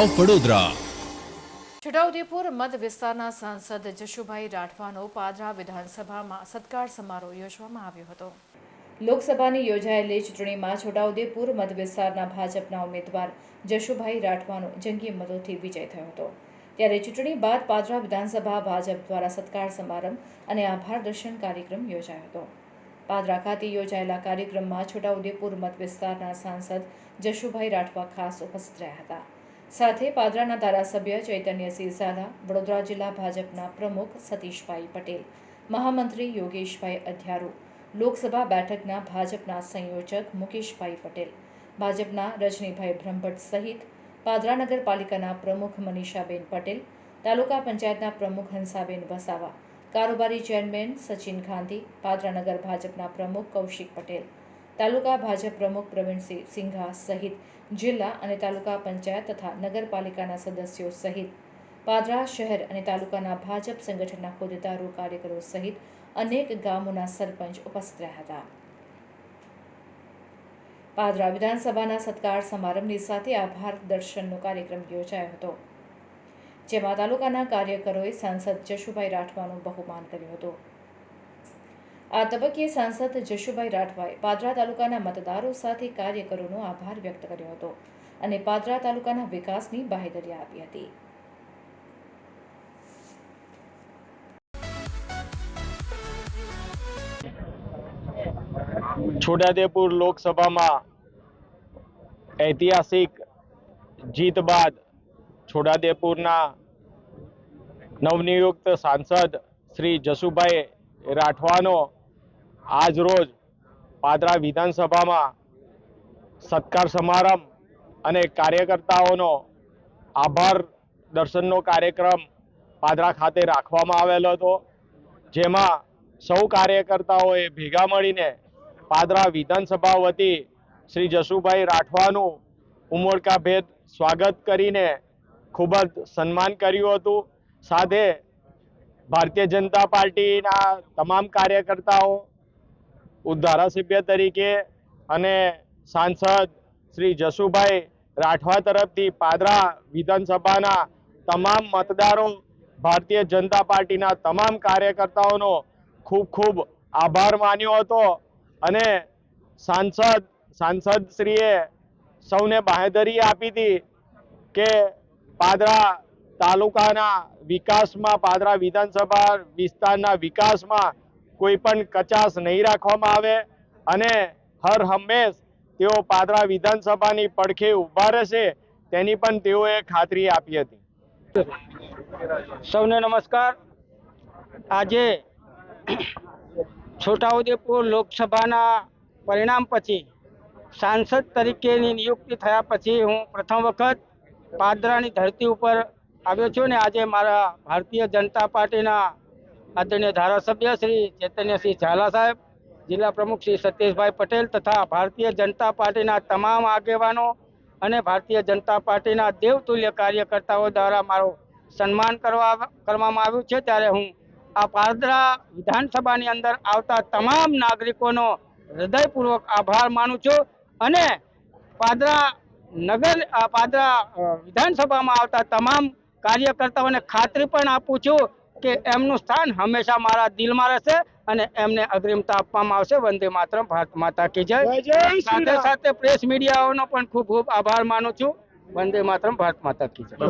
Of Vadodara Chhota Udepur મત વિસ્તારના સાંસદ જશુભાઈ રાઠવાનો પાદરા વિધાનસભામાં સત્કાર સમારોહ યોજવામાં આવ્યો હતો. લોકસભાની યોજાયેલી ચૂંટણીમાં છોટાઉદેપુર મત વિસ્તારના ભાજપના ઉમેદવાર જશુભાઈ રાઠવાનો જંગી મતોથી વિજય થયો હતો. ત્યારે ચૂંટણી બાદ પાદરા વિધાનસભા ભાજપ દ્વારા સત્કાર સમારંભ અને આભાર દર્શન કાર્યક્રમ યોજાયો હતો. પાદરા ખાતે યોજાયેલા કાર્યક્રમમાં છોટાઉદેપુર મત વિસ્તારના સાંસદ જશુભાઈ રાઠવા ખાસ ઉપસ્થિત રહ્યા હતા. સાથે પાદરાના ધારાસભ્ય ચૈતન્યસિંહ ઝાલા, વડોદરા જિલ્લા ભાજપના પ્રમુખ સતીશભાઈ પટેલ, મહામંત્રી યોગેશભાઈ અધ્યારુ, લોકસભા બેઠકના ભાજપના સંયોજક મુકેશભાઈ પટેલ, ભાજપના રજનીભાઈ બ્રહ્મભટ્ટ સહિત પાદરા નગરપાલિકાના પ્રમુખ મનીષાબેન પટેલ, તાલુકા પંચાયતના પ્રમુખ હંસાબેન વસાવા કારોબારી ચેરમેન સચિન ગાંધી પાદરા નગર ભાજપના પ્રમુખ કૌશિક પટેલ, તાલુકા ભાજપ પ્રમુખ પ્રવીણસિંહ સિંઘા સહિત જિલ્લા અને તાલુકા પંચાયત તથા નગરપાલિકાના સદસ્યો સહિત પાદરા શહેર અને તાલુકાના ભાજપ સંગઠનના હોદ્દેદારો, કાર્યકરો સહિત અનેક ગામોના સરપંચ ઉપસ્થિત રહ્યા હતા. પાદરા વિધાનસભાના સત્કાર સમારંભની સાથે આભાર દર્શનનો કાર્યક્રમ યોજાયો હતો. જેમાં તાલુકાના કાર્યકરોએ સાંસદ જશુભાઈ રાઠવાનું બહુમાન કર્યું હતું. આ તબક્કે સાંસદ જશુભાઈ રાઠવાએ પાદરા તાલુકાના મતદારો સાથે કાર્યકરોનો આભાર વ્યક્ત કર્યો હતો અને પાદરા તાલુકાના વિકાસની બાહેદરી આપી હતી. છોટાદેપુર લોકસભામાં ઐતિહાસિક જીત બાદ છોટાદેપુરના નવનિયુક્ત સાંસદ શ્રી જસુભાઈ રાઠવાનો આજ રોજ પાદરા વિધાનસભામાં સત્કાર સમારંભ અને કાર્યકર્તાઓનો આભાર દર્શનનો કાર્યક્રમ પાદરા ખાતે રાખવામાં આવેલો હતો, જેમાં સૌ કાર્યકર્તાઓએ ભેગા મળીને પાદરા વિધાનસભા વતી શ્રી જસુભાઈ રાઠવાનું ઉમળકાભેદ સ્વાગત કરીને ખૂબ જ સન્માન કર્યું હતું. સાથે ભારતીય જનતા પાર્ટીના તમામ કાર્યકર્તાઓ ધારાસભ્ય તરીકે અને સાંસદ શ્રી જસુભાઈ રાઠવા તરફથી પાદરા વિધાનસભાના તમામ મતદારો, ભારતીય જનતા પાર્ટીના તમામ કાર્યકર્તાઓનો ખૂબ ખૂબ આભાર માન્યો હતો અને સાંસદ, સાંસદશ્રીએ સૌને બાહેધરી આપી હતી કે પાદરા તાલુકાના વિકાસમાં, પાદરા વિધાનસભા વિસ્તારના વિકાસમાં કોઈ પણ કચાશ નહીં રાખવામાં આવે અને હર હંમેશ તેઓ પાદરા વિધાનસભાની પડખે ઊભા રહેશે, તેની પણ તેઓએ ખાતરી આપી હતી. સૌને નમસ્કાર. આજે છોટાઉદેપુર લોકસભાના પરિણામ પછી સાંસદ તરીકેની નિયુક્તિ થયા પછી હું પ્રથમ વખત પાદરાની ધરતી ઉપર આવ્યો છું ને આજે મારા ભારતીય જનતા પાર્ટીના આદરણીય ધારાસભ્ય શ્રી ચૈતન્યસિંહ ઝાલા સાહેબ, જિલ્લા પ્રમુખ શ્રી સતીશભાઈ પટેલ તથા ભારતીય જનતા પાર્ટીના તમામ આગેવાનો અને ભારતીય જનતા પાર્ટીના દેવતુલ્ય કાર્યકર્તાઓ દ્વારા મારું સન્માન કરવા કરવામાં આવ્યું છે. ત્યારે હું આ પાદરા વિધાનસભાની અંદર આવતા તમામ નાગરિકોનો હૃદયપૂર્વક આભાર માનું છું અને પાદરા નગર પાદરા વિધાનસભામાં આવતા તમામ કાર્યકર્તાઓને ખાતરી પણ આપું છું કે એમનું સ્થાન હંમેશા મારા દિલમાં રહેશે અને એમને અગ્રિમતા આપવામાં આવશે. વંદે માતરમ ભારત માતા કી જય. સાથે સાથે પ્રેસ મીડિયાઓનો પણ ખૂબ ખૂબ આભાર માનું છું. વંદે માતરમ ભારત માતા કી જય.